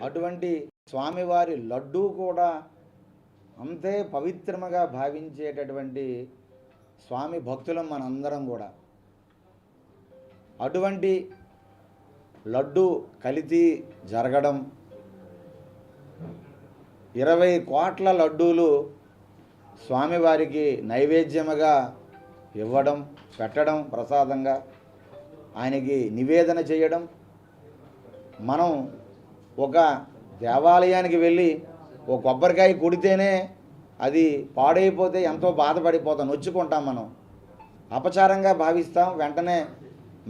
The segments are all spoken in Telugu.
అటువంటి స్వామివారి లడ్డూ కూడా అంతే పవిత్రముగా భావించేటటువంటి స్వామి భక్తులం మనందరం కూడా. అటువంటి లడ్డు కలితి జరగడం ఇరవై కోట్ల లడ్డూలు స్వామివారికి నైవేద్యముగా ఇవ్వడం పెట్టడం ప్రసాదంగా ఆయనకి నివేదన చేయడం మనం ఒక దేవాలయానికి వెళ్ళి ఒక కొబ్బరికాయ కొడితేనే అది పాడైపోతే ఎంతో బాధపడిపోతాం నొచ్చుకుంటాం మనం. అపచారంగా భావిస్తాం వెంటనే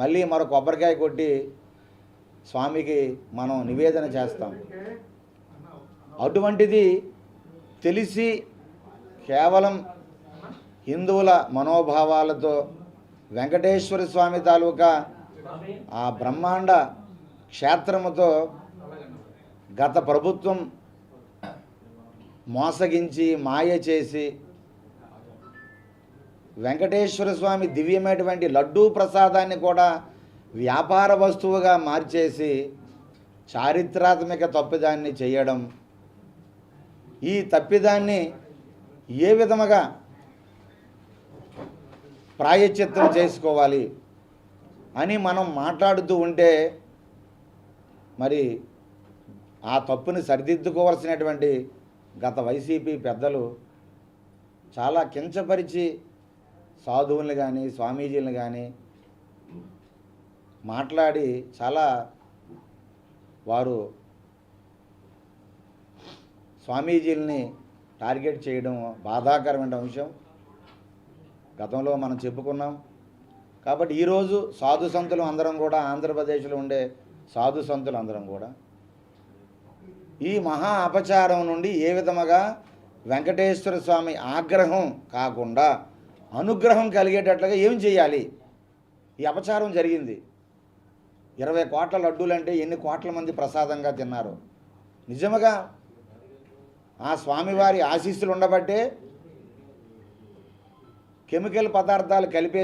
మళ్ళీ మరో కొబ్బరికాయ కొట్టి స్వామికి మనం నివేదన చేస్తాం. అటువంటిది తెలిసి కేవలం హిందువుల మనోభావాలతో వెంకటేశ్వర స్వామి తాలూకా ఆ బ్రహ్మాండ క్షేత్రముతో గత ప్రభుత్వం మోసగించి మాయ చేసి వెంకటేశ్వర స్వామి దివ్యమైనటువంటి లడ్డూ ప్రసాదాన్ని కూడా వ్యాపార వస్తువుగా మార్చేసి చారిత్రాత్మక తప్పిదాన్ని చేయడం ఈ తప్పిదాన్ని ఏ విధముగా ప్రాయచిత్తం చేసుకోవాలి అని మనం మాట్లాడుతూ ఉంటే మరి ఆ తప్పుని సరిదిద్దుకోవాల్సినటువంటి గత వైసీపీ పెద్దలు చాలా కించపరిచి సాధువుల్ని కానీ స్వామీజీలను కానీ మాట్లాడి చాలా వారు స్వామీజీల్ని టార్గెట్ చేయడం బాధాకరమైన అంశం. గతంలో మనం చెప్పుకున్నాం. కాబట్టి ఈరోజు సాధు సంతులు అందరం కూడా ఆంధ్రప్రదేశ్లో ఉండే సాధు సంతులు అందరం కూడా ఈ మహా అపచారం నుండి ఏ విధముగా వెంకటేశ్వర స్వామి ఆగ్రహం కాకుండా అనుగ్రహం కలిగేటట్లుగా ఏం చేయాలి? ఈ అపచారం జరిగింది. ఇరవై కోట్ల లడ్డూలు అంటే ఎన్ని కోట్ల మంది ప్రసాదంగా తిన్నారు? నిజముగా ఆ స్వామివారి ఆశీస్సులు ఉండబట్టే కెమికల్ పదార్థాలు కలిపే